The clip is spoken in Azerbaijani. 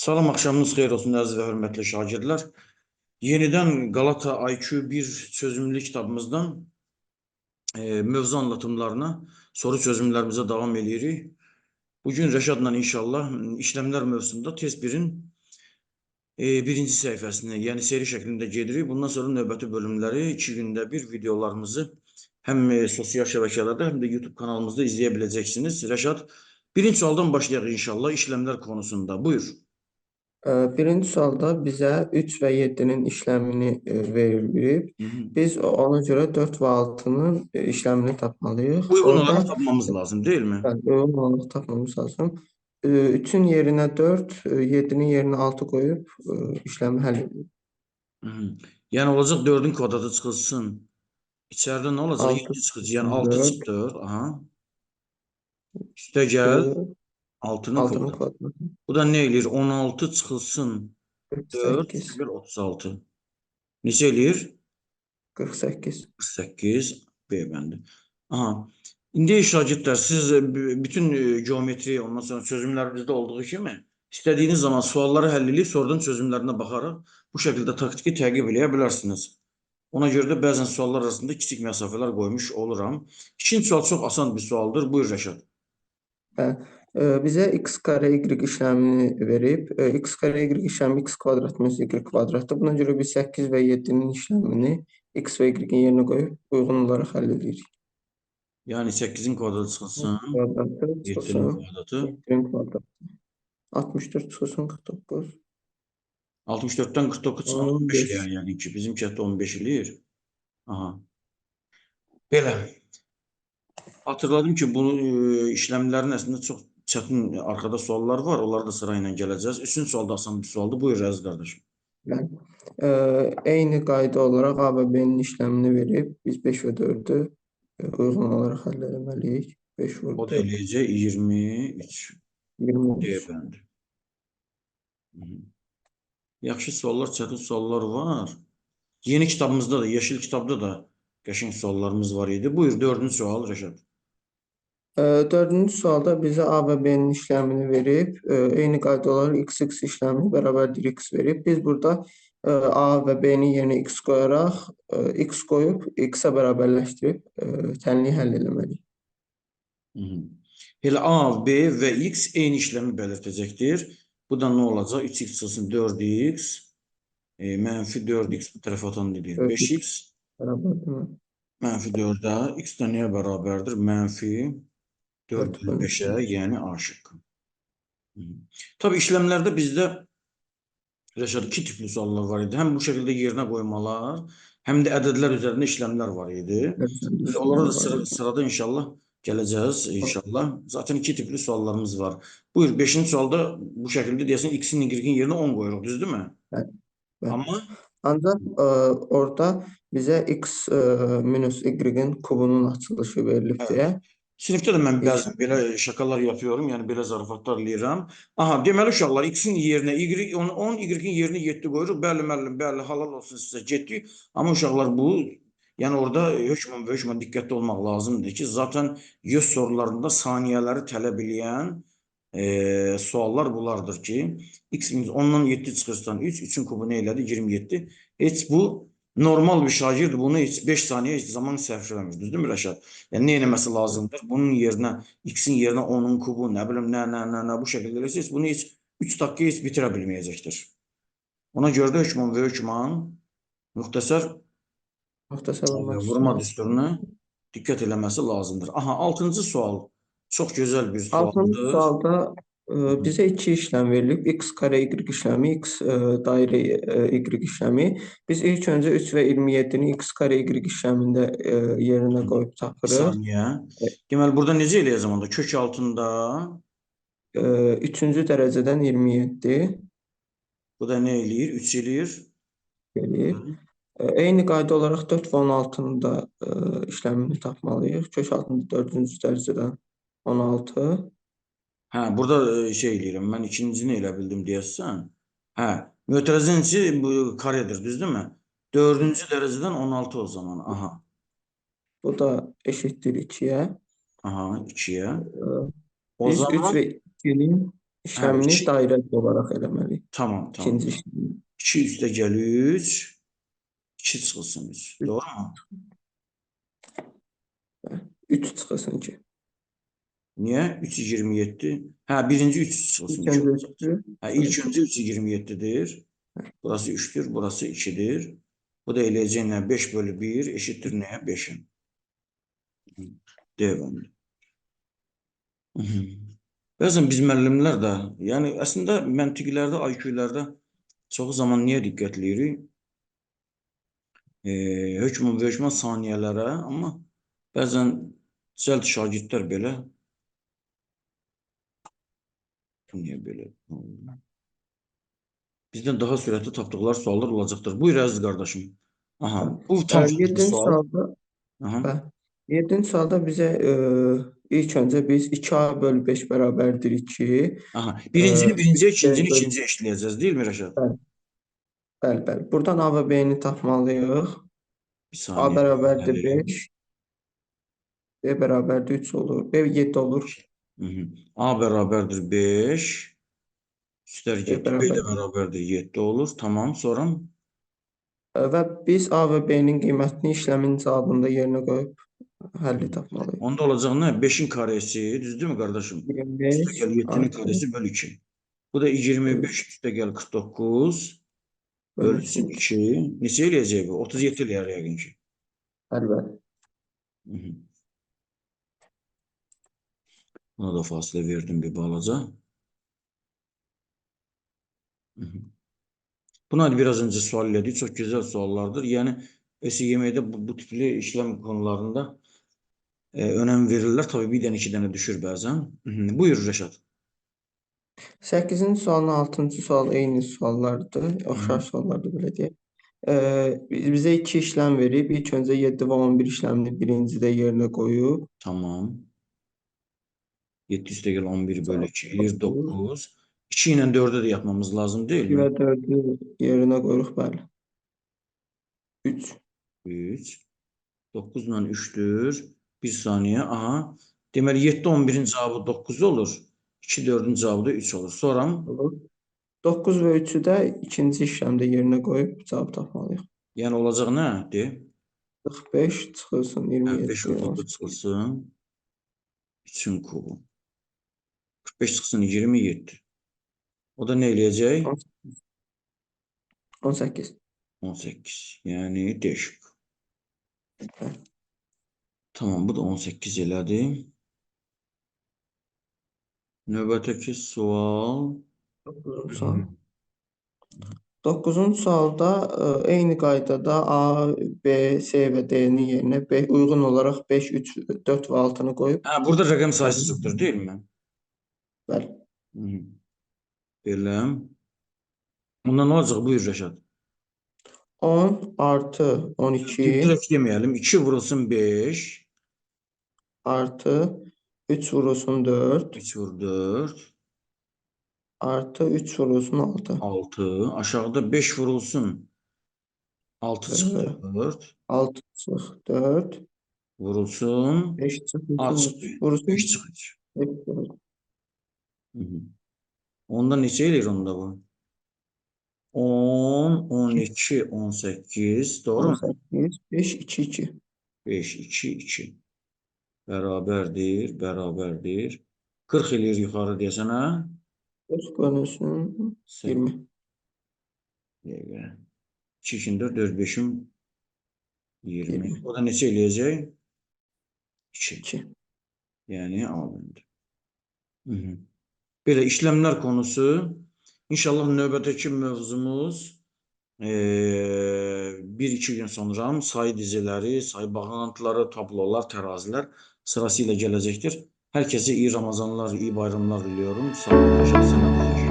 Salam, axşamınız xeyir olsun əziz və hörmətli şagirdlər. Yenidən Qalata IQ 1 çözümlü kitabımızdan e, mövzu anlatımlarına, soru çözümlərimizə davam edirik. Bugün Rəşadla inşallah işləmlər mövzusunda test 1-in e, birinci səhifəsini, yəni seri şəklində gedirik. Bundan sonra növbəti bölümləri iki gündə bir videolarımızı həm e, sosial şəbəkələrdə, həm də YouTube kanalımızda izləyə biləcəksiniz. Rəşad, birinci sualdan başlayaq inşallah işləmlər konusunda. Buyur. Birinci sualda bizə 3 və 7-nin işləmini ə, verilib. Biz ona görə 4 və 6-nın ə, işləmini tapmalıyıq. Uyğun olaraq tapmamız lazım, değil mi? bəli, uyğun olaraq tapmamız lazım. 3-ün yerinə 4, 7-nin yerinə 6 qoyub işləmi həll edirik. Yəni olacaq 4-ün kvadratı çıxılsın. İçəridə nə olacaq? Altı 7 çıxacaq. Yəni çıxılsın, 6 dörd. çıx 4. Aha. Üstə gəl 6-nın 6-nın kvadratı. kvadratı Bu da nə eləyir? 16 çıxılsın 4 48. üstə 1 36. Neçə eləyir? 48. 48 B bəndi. Aha. İndi şagirdlər siz e, bütün e, geometri ondan sonra çözümlərinizdə olduğu kimi istədiyiniz zaman sualları həll edib sonradan çözümlərinə baxaraq bu şəkildə taktiki təqib eləyə bilərsiniz. Ona görə də bəzən suallar arasında kiçik məsafələr qoymuş oluram. İkinci sual çox asan bir sualdır. Buyur Rəşad. Hə, bizə x kare y işləmini verib. Ə, x kare y işləmi x kvadrat minus y kvadratdır. Buna görə biz 8 və 7-nin işləmini x və y-in yerinə qoyub uyğun olaraq həll edirik. Yəni 8-in kvadratı çıxılsın, Kvadratı 7-nin çıxılsın, kvadratı 7-nin kvadratı. 64 çıxılsın 49. 64-dən 49 çıxan 15 15. eləyər yəni ki, bizim kətdə 15 eləyir. Aha. Belə. Hatırladım ki, bu e, işləmlərin əslində çox çətin arxada suallar var. Onlara da sıra ilə gələcəz. Üçüncü sual da asan bir sualdır. Buyur əziz qardaşım. Bəli. Ə, eyni qayda olaraq A və B-nin işləmini verib. Biz 5 və 4-ü uyğun olaraq həll etməliyik. 5 O vur da 4, eləyəcək 23 D 23. bəndi. Hı -hı. Yaxşı suallar, çətin suallar var. Yeni kitabımızda da, yeşil kitabda da qəşəng suallarımız var idi. Buyur dördüncü sual Rəşad. Dördüncü sualda bizə A və B-nin işləmini verib. Ə, Eyni qayda olaraq x x işləmini bərabərdir x verib. Biz burada ə, A və B-nin yerinə x qoyaraq ə, x qoyub x-ə bərabərləşdirib tənliyi həll -hı. Elə A, B və X eyni işləmi belirtəcəkdir. Bu da nə olacaq? 3x çıxılsın 4x, e, mənfi 4x bu tərəfə atan dedik. 4x. 5x Bərabərdirmi? mənfi 4-ə, x də nəyə bərabərdir? Mənfi 4 Dörd bölü bölü 5-ə, yəni A şıkkı. Tabii işləmlərdə bizdə Rəşad iki tipli suallar var idi. Həm bu şəkildə yerinə qoymalar, həm də ədədlər üzərində işləmlər var idi. Biz onlara da sıra, sırada inşallah gələcəyiz inşallah. Zaten iki tipli suallarımız var. Buyur 5-ci sualda bu şəkildə deyəsən x-in y-in yerinə 10 qoyuruq, düzdürmü? Bəli. Amma Ancaq ə, orada bizə x ə, minus y-in kubunun açılışı verilib Evet. Sinifdə də mən bəzən belə şakalar yapıyorum, yəni belə zarafatlar eləyirəm. Aha, deməli uşaqlar x-in yerinə y, 10, 10 y-in yerinə 7 qoyuruq. Bəli, müəllim, bəli, halal olsun sizə getdik. Amma uşaqlar bu Yəni orada hökmən və hökmən diqqətli olmaq lazımdır ki, zaten YÖS sorularında saniyələri tələb eləyən e, suallar bunlardır ki, x minus 10-dan 7 çıxırsan 3, 3-ün kubu nə elədi? 27. Heç bu normal bir şagird bunu heç 5 saniyə heç zaman səhv eləmir, düzdürmü Rəşad? Yəni nə etməsi lazımdır? Bunun yerinə x-in yerinə 10-un kubu, nə bilim nə nə nə nə bu şəkildə eləsə heç bunu heç 3 dəqiqə heç bitirə bilməyəcəkdir. Ona görə də hökmən və hökmən müxtəsər Müxtəsər vurma üçün. düsturuna diqqət eləməsi lazımdır. Aha, 6-cı sual çox gözəl bir sualdır. sualda ə, bizə iki işləm verilib. x kare y işləmi, x ə, dairə ə, y işləmi. Biz ilk öncə 3 və 27-ni x kare y işləmində ə, yerinə qoyub tapırıq. saniyə. Deməli burada necə eləyəcəm onda? Kök altında Ə, Üçüncü dərəcədən 27 bu da nə eləyir? 3 eləyir. gəlir. Ə, Eyni qayda olaraq 4 və 16-nın da işləmini tapmalıyıq. Kök altında 4-cü dərəcədən 16. Hə, burada e, şey eləyirəm. Mən ikincini elə bildim deyəsən. Hə, mötərizənçi bu karedir, düzdürmü? 4-cü dərəcədən 16 o zaman. Aha. Bu da eşitdir 2-yə. Aha, 2-yə. Ə, O Biz 3 zaman və 2-nin işləmini iki- dairə olaraq eləməliyik. Tamam, tamam. İkinci işlemi. 2 üstə gəl 3. 2 çıxılsın 3. Doğru mu? 3 çıxılsın 2. Niyə? 3 27. Hə, birinci 3 çıxılsın. İlk öncə olacaq. 3'ü, Hə, ilk öncə 3 27-dir. Burası 3-dür, burası 2-dir. Bu da eləyəcək nə? 5 bölü 1 eşitdir nəyə? 5-in. Devamlı. Bəzən biz müəllimlər də, yəni əslində məntiqlərdə, IQ-lərdə çox zaman niyə diqqətləyirik? E, hökm və hökmə saniyələrə, amma bəzən cəld şagirdlər belə Bu niyə belə? Bizdən daha sürətli tapdıqları suallar olacaqdır. Buyur əziz qardaşım. Aha, bu tam Yeddinci sual. sualda, Aha. yeddinci sualda bizə ə, ilk öncə biz 2A bölü 5 bərabərdir 2. Aha. Birincini birinciyə, ikincini ikinciyə işləyəcəz, deyil mi Rəşad? Bəli. Bəli, bəli. Buradan A və B-ni tapmalıyıq. Bir A saniyə. bərabərdir Bəli. 5. B bərabərdir 3 olur. B 7 olur. Hı -hı. A bərabərdir 5. Üstər B 7. B bərabərdir. bərabərdir 7 olur. Tamam, sonra Ə, Və biz A və B-nin qiymətini işləmin cavabında yerinə qoyub həlli tapmalıyıq. onda olacaq nə? 5-in karesi, düzdürmü qardaşım? Üstə 25 gəl 7-nin artı karesi bölü 2. Bu da 25 üstə gəl 49 bölünsün 2. Neçə eləyəcək bu? 37 eləyər yəqin ki. Əlbəttə. Hı -hı. Buna da fasilə verdim bir balaca. Buna biraz önce sual elədik. Çox gözəl suallardır. Yəni SYM-də bu, bu tipli işlem konularında e, önəm verirlər. Tabii bir dənə, iki dənə düşür bəzən. Buyur Rəşad. 8-ci sualın 6-cı sual eyni suallardır. Oxşar suallardır belə deyək. Biz- bizə iki işlem verib. İlk öncə 7 və 11 işləmini birincidə yerinə qoyub. Tamam. 7 üstə gəl 11 bölü 2 eləyir Dokuz. 9. 2 ilə 4-ü də yapmamız lazım deyil 2 və mi? 4-ü yerinə qoyuruq, bəli. 3. 3. 9 ilə 3'dür. 1 saniyə. Aha. Deməli 7 11-in cavabı 9 olur. 2 4-ün cavabı da 3 olur. Sonra olur. 9 və 3-ü də ikinci işləmdə yerinə qoyub cavab tapmalıyıq. yəni olacaq nə? De. 45 çıxılsın Hə, 27. 5 ortada çıxılsın. 3-ün kubu. 45 çıxsın 27. O da nə eləyəcək? 18. 18. Yəni D şıkkı. Tamam bu da 18 elədi. Növbətəki sual. 9-cu sual. 9-cu sualda ə, eyni qaydada A, B, C və D-nin yerinə B uyğun olaraq 5, 3, 4 və 6-nı qoyub. Hə, burada rəqəm sayısı çoxdur, deyilmi? Bəli. Beləm. Ondan nə olacaq? Buyur Rəşad. 10 artı 12 Direkt demeyelim. 2 vurulsun 5. artı 3 vurulsun 4 3 vur 4. artı 3 vurulsun 6. 6. Aşağıda 5 vurulsun. 6 çıktı. 4. 6 çıx 4 Vurulsun. 5 çıx 3 Alt- 5 çıkacak. 4. Onda neçə eləyir onda bu? 10, 12, 18. Doğru mu? 18 5 2 2. 5, 2, 2. Bərabərdir, bərabərdir. 40 eləyir yuxarı desənə. 5 bölünsün 20. Dəqiqə. 2, 2, 4, 4, 5'im 20. 20. O da neçə eləyəcək? 2. 2. Yəni alındı. Hı -hı. Belə işləmlər konusu. İnşallah növbədəki mövzumuz eee, bir iki gün sonra sayı diziləri, sayı bağlantıları, tablolar, tərazilər sırasıyla gələcəkdir. Hər kəsə iyi Ramazanlar, iyi bayramlar diliyorum. Sağ olun, şəxsən